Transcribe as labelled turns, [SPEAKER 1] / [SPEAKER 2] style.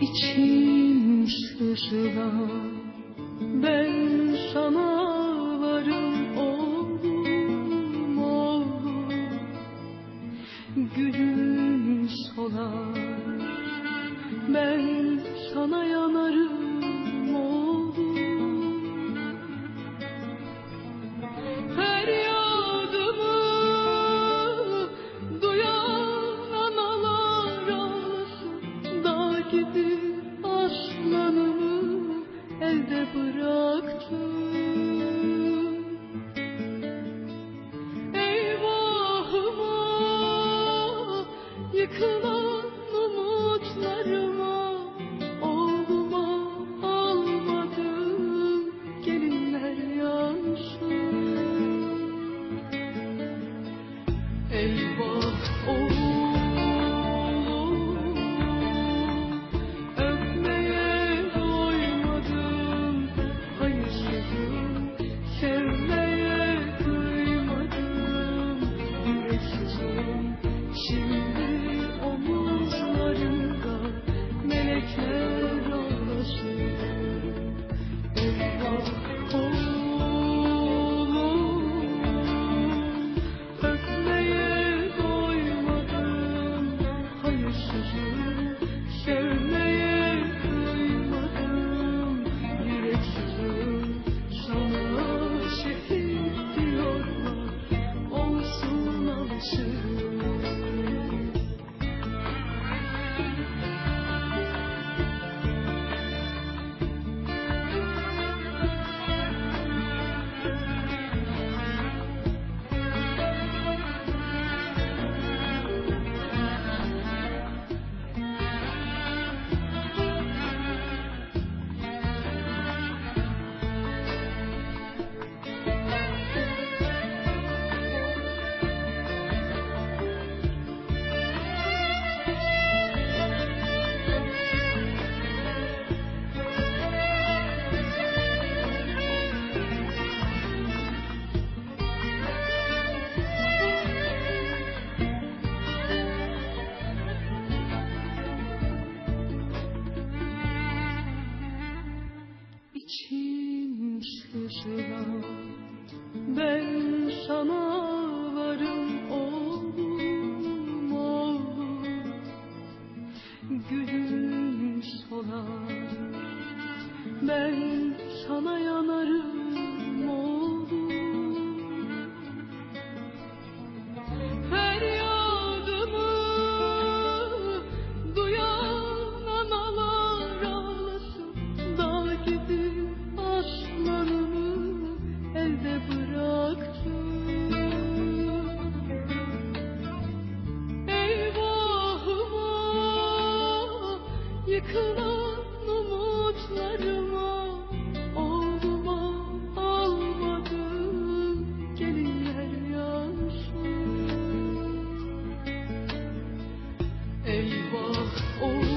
[SPEAKER 1] İçim sızlar ben sana Ben sana düşmüşler Ben sana varım oğlum oğlum. Gülüm solar. Ben sana yanarım oğlum. Yıkılan umutlarıma Oğluma almadım Gelinler yaşlı. Eyvah oğlum